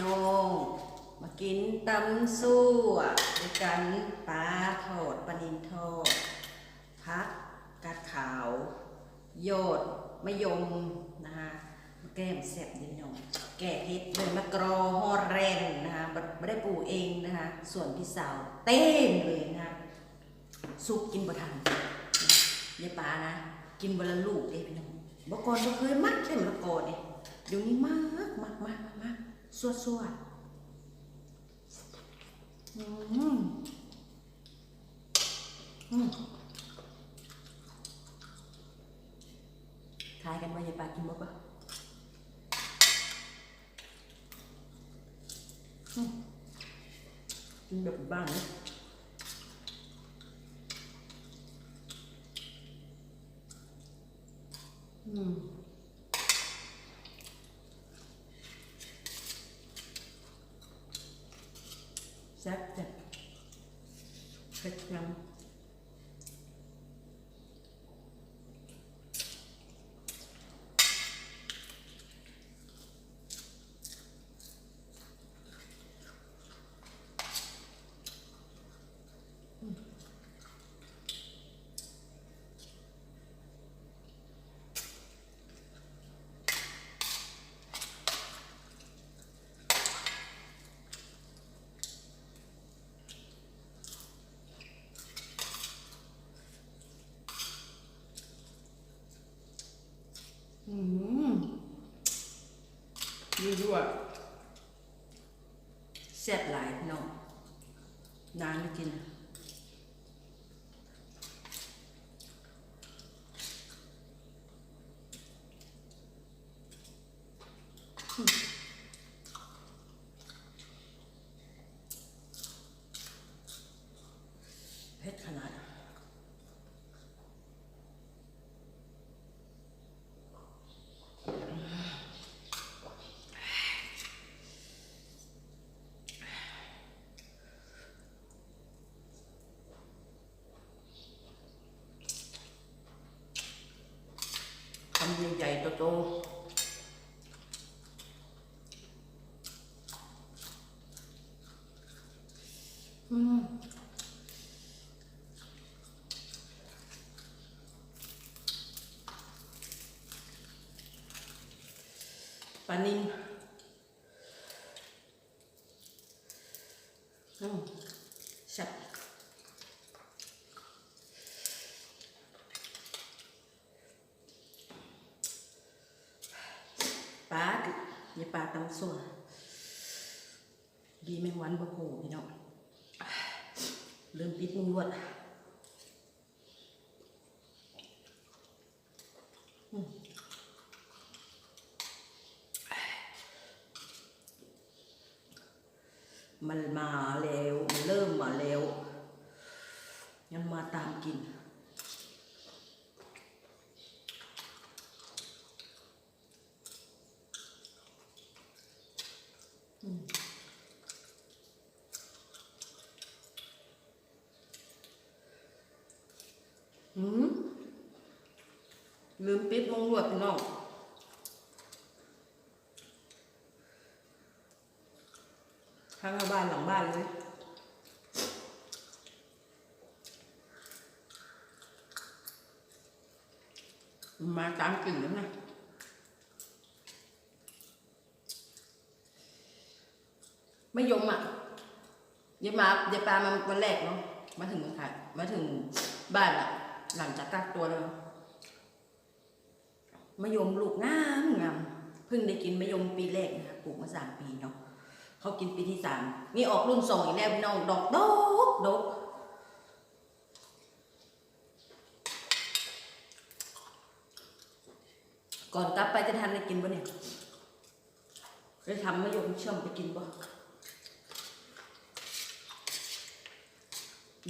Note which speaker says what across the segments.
Speaker 1: นงมากินตำซั่วด้วยกันปลาทอดปนินทอดพักกาดขาว โยดมะยมนะคะแก้มแซ่บดีพี่น้องแก่เฮ็ดเลยมะกรอฮอแรนนะคะไม่ได้ปลูกเองนะคะส่วนพี่สาวเต็มเลยนะคะซุปกินบ่ทันยายปานะ กินบละลูกเด้พี่น้องบ่ก่อนบ่เคยมักใช่มะละกอเนี่ยเดี๋ยวนี้มากมากมากมาก สวดสวดอืมอืมทายกันว่ายายปลากินบ่ปะอืมกินแบบบ้านนะอืม แซ่ ดีด้วยแซ่บหลายเนาะนานไม่กิน เผ็ดขนาด คำใหญ่ๆโตๆอืมปลานินอืมแซ่บ ปลาดิอย่าปลา ตำส่วนดีแมงวันบะโผพี่น้องเริ่มปิดมุงลวดมมันมาแล้ว มันเริ่มมาแล้ว ยังมาตามกิน อืมลืมปิดมงลวดพี่น้องข้างบ้านหลังบ้านเลยมาตามกลิ่นแล้วนะไม่ยมอะเย็บมาเย็บปลามาวันแรกเนาะมาถึงเมืองไทยมาถึงบ้านอะ หลังจากกักตัวแล้วมะยมลูกงามงามเพิ่งได้กินมะยมปีแรกนะคะปลูกมาสามปีเนาะเขากินปีที่สามนี่ออกรุ่นสองอีกแล้วพี่น้องดอกดกดกก่อนกลับไปจะทันได้กินปะเนี่ยได้ทำมะยมเชื่อมไปกินปะ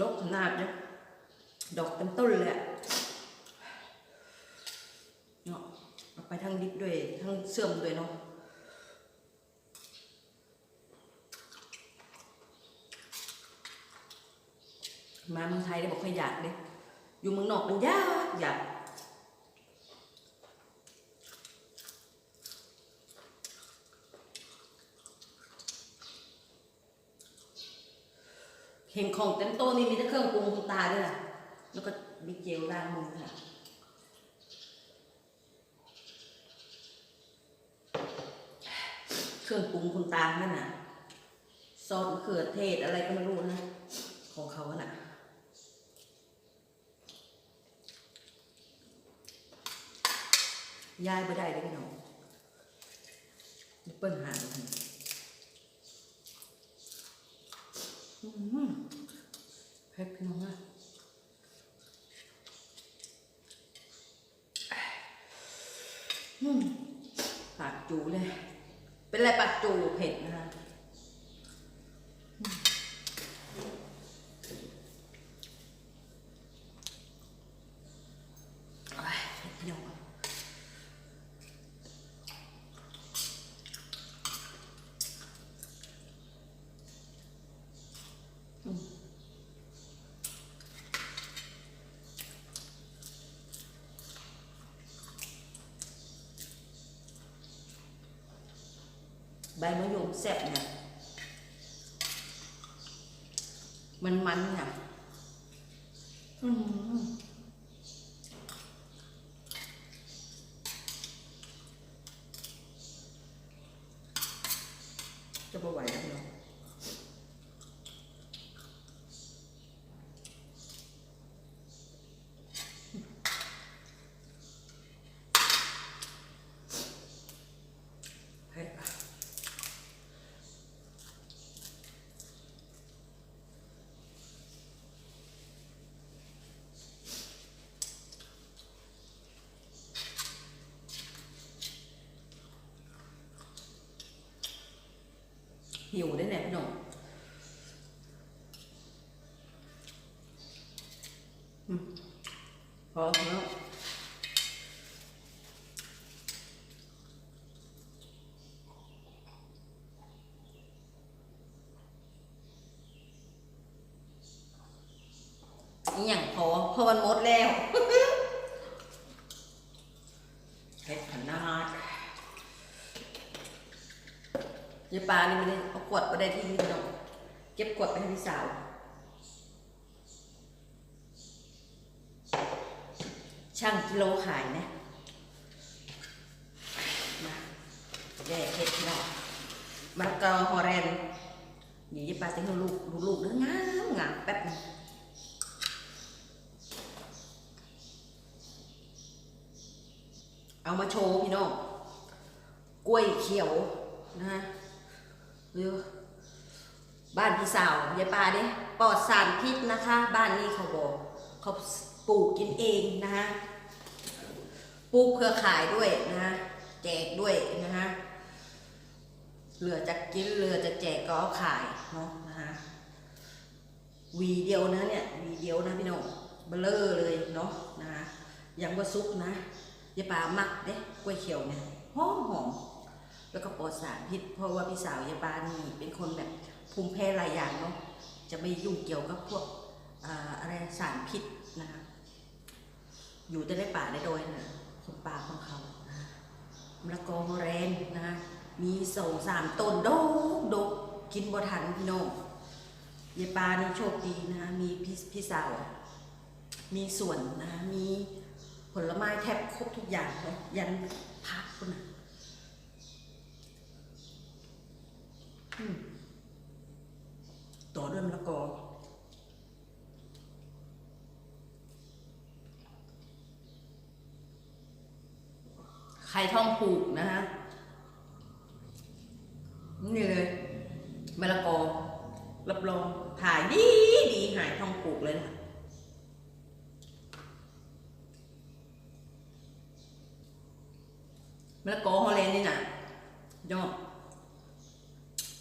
Speaker 1: ดกขนาดเนี่ย ดอกเป็นต้นเลยเนาะเอาไปทั้งดิบด้วยทั้งเสื่อมด้วยเนาะมาเมืองไทยได้บอกให้อยากเลยอยู่เมืองนอกมันยากอยากเห็นของเต็มโต๊ะนี่มีแต่เครื่องปรุงตาด้วยนะ แล้วก็มีเจลล้างมือค่ะ เครื่องปรุงคุณตานั่นน่ะ ซอสมะเขือเทศอะไรก็ไม่รู้นะ ของเขาอะน่ะย้ายไม่ได้เลยพี่น้องเปิ้ลหาเลยอืมเผ็ดพี่น้องอะอืม ปากจูเลย เป็นไรปากจูเผ็ดนะคะอืมโอ้ยเผ็ดพี่น้องอะ ใบมะยมแซ่บเนี่ยมันมันเนี่ยอืมจะไม่ไหวแล้วพี่น้องเผ็ดอะ หิวได้แน่พี่หนุ่มอืมพอแล้วอย่างพอพอมันหมดแล้ว เผ็ดขนาด ยายปานี่มันเลยเอาขวดไปได้ที่นี่เนาะเก็บขวดไปให้พี่สาวช่างกิโลขายนะมาแย่เห็ดเนาะมะละกอฮอแรนนี่ยายปลาจะให้ลูกลูกลูกเด้องามงามแป๊บนึงเอามาโชว์พี่น้องกล้วยเขียวนะฮะ หรือบ้านพี่สาวยายปาเด้ปลอดสารพิษนะคะ บ้านนี้เขาบอกเขาปลูกกินเองนะฮะปลูกเพื่อขายด้วยนะฮะแจกด้วยนะฮะเหลือจะกินเหลือจะแจกก็เอาขายเนาะนะฮะวีเดียวนะเนี่ยวีเดียวนะพี่น้องเบลอเลยเนาะนะฮะยังว่าซุกนะยายปามักเด้กล้วยเขียวเนี่ยหอมหอม แล้วก็ปลอดสารพิษ เพราะว่าพี่สาวยายปานี่เป็นคนแบบภูมิแพ้หลายอย่างเนาะจะไม่ยุ่งเกี่ยวกับพวกอะไรสารพิษนะคะอยู่แต่ในป่าในดอยนะคนป่าของเขามะละกอแรนนะมีสองสามต้นโดกดกกินบ่ทันพี่น้องยายปานี่โชคดีนะมีพี่พี่สาว มีสวนนะมีผลไม้แทบครบทุกอย่างเลยยันพักคนนะ อืมต่อด้วยมะละกอ ไข่ทองผูกนะฮะ นี่เลยมะละกอรับรองถ่ายดีดีหายทองผูกเลยนะมะละกอฮอลแลนด์นี่นะยอด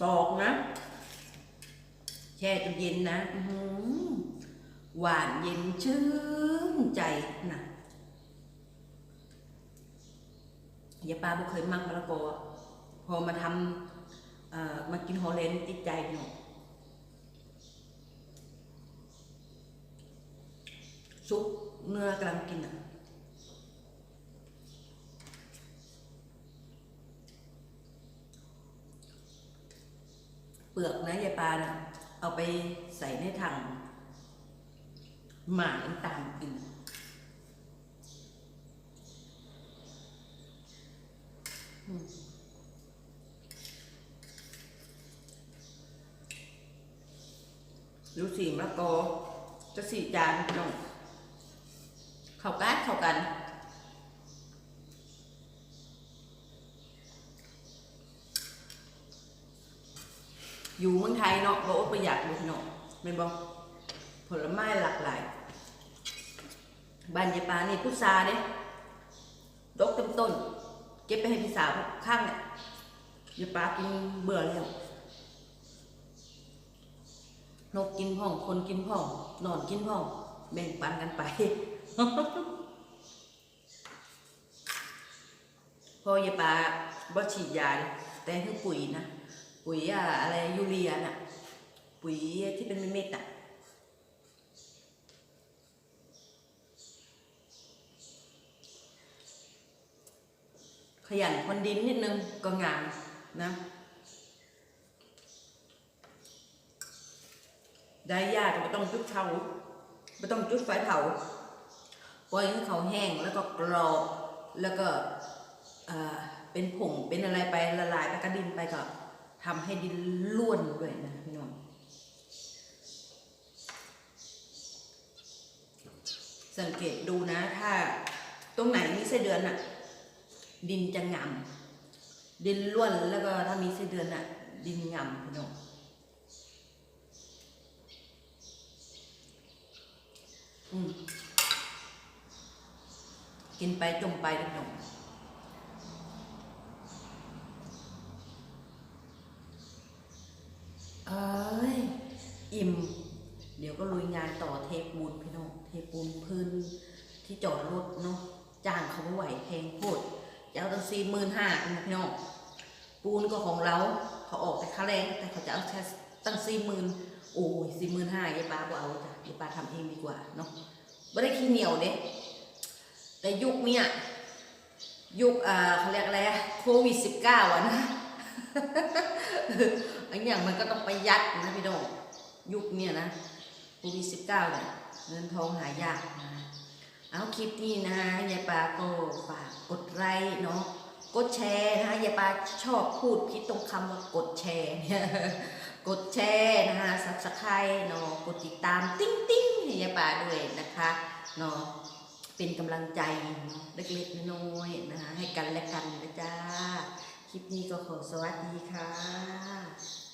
Speaker 1: ปอกนะ แช่จนเย็นนะอื้อหือหวานเย็นชื่นใจนะ ยาปลาบุเคยมักมะละกอพอมาทำมากินฮอลแลนด์ติดใจหนูซุปเนื้อกำลังกินอะเปลือกนะยายปลานะเอาไปใส่ในถังหมายตามกินอืม ดูสีมะละกอจะสีจานน้องเข้ากันเข้ากันอยู่เมืองไทยเนาะบ่อดประหยัดเลยเนาะเป็นบ่ผลไม้หลากหลายบ้านยายปานี่พุทราเด้ดกเต็มต้น เก็บไปให้พี่สาวข้างเนี่ยยายปากินเบื่อแล้วนกกินพ่อง คนกินพ่อง นอนกินพ่อง แบ่งปันกันไป พอยายปาบ่ฉีดยาแต่คือปุ๋ยนะ ปุ๋ยอะอะไรยูเรียน่ะ ปุ๋ยที่เป็นเม็ดๆอะ ขยันคนดินนิดนึงก็งามนะได้ยากก็ไม่ต้องจุดเผาไม่ต้องจุดไฟเผาปล่อยให้เขาแห้งแล้วก็กรอบแล้วก็เป็นผงเป็นอะไรไปละลายไปกับดินไปก็ทำให้ดินล้วนด้วยนะพี่น้องสังเกตดูนะ ถ้าตรงไหนมีไส้เดือนอะ ดินจะงามดินล้วนแล้วก็ถ้ามีไส้เดือนอะดินงามพี่น้องกินไปจมไปพี่น้องเอ้ยอิ่ม เดี๋ยวก็ลุยงานต่อเทปูนพี่น้องเทปูนพื้นที่จอดรถเนาะจ้างเขาไม่ไหวแพงโคตร จะเอาตั้งสี่หมื่นห้าพี่น้องปูนก็ของเราเขาออกแต่ค่าแรงแต่เขาจะเอาแค่ตั้งสี่หมื่นโอ้ยสี่หมื่นห้ายายปาบอกเอาจ้ะยายปาทำเองดีกว่าเนาะไม่ได้ขี้เหนียวเด้แต่ยุคเนี้ยยุคอ่าเขาเรียกอะไรอะโควิดสิบเก้าอะนะอันอย่างมันก็ต้องประหยัดนะพี่น้องยุคเนี้ยนะโควิดสิบเก้าเนี่ยเงินทองหายากนะ เอาคลิปนี้นะยายปาก็ฝากกดไลค์เนาะกดแชร์นะคะอย่าปาชอบพูดพิดตรงคำว่ากดแชร์เนี่ยกดแชร์นะคะซับสไครต์เนาะกดติดตามติ้งติ้งให้ยายปาด้วยนะคะเนาะเป็นกำลังใจเล็กๆน้อยๆนะคะให้กันและกันนะจ้าคลิปนี้ก็ขอสวัสดีค่ะ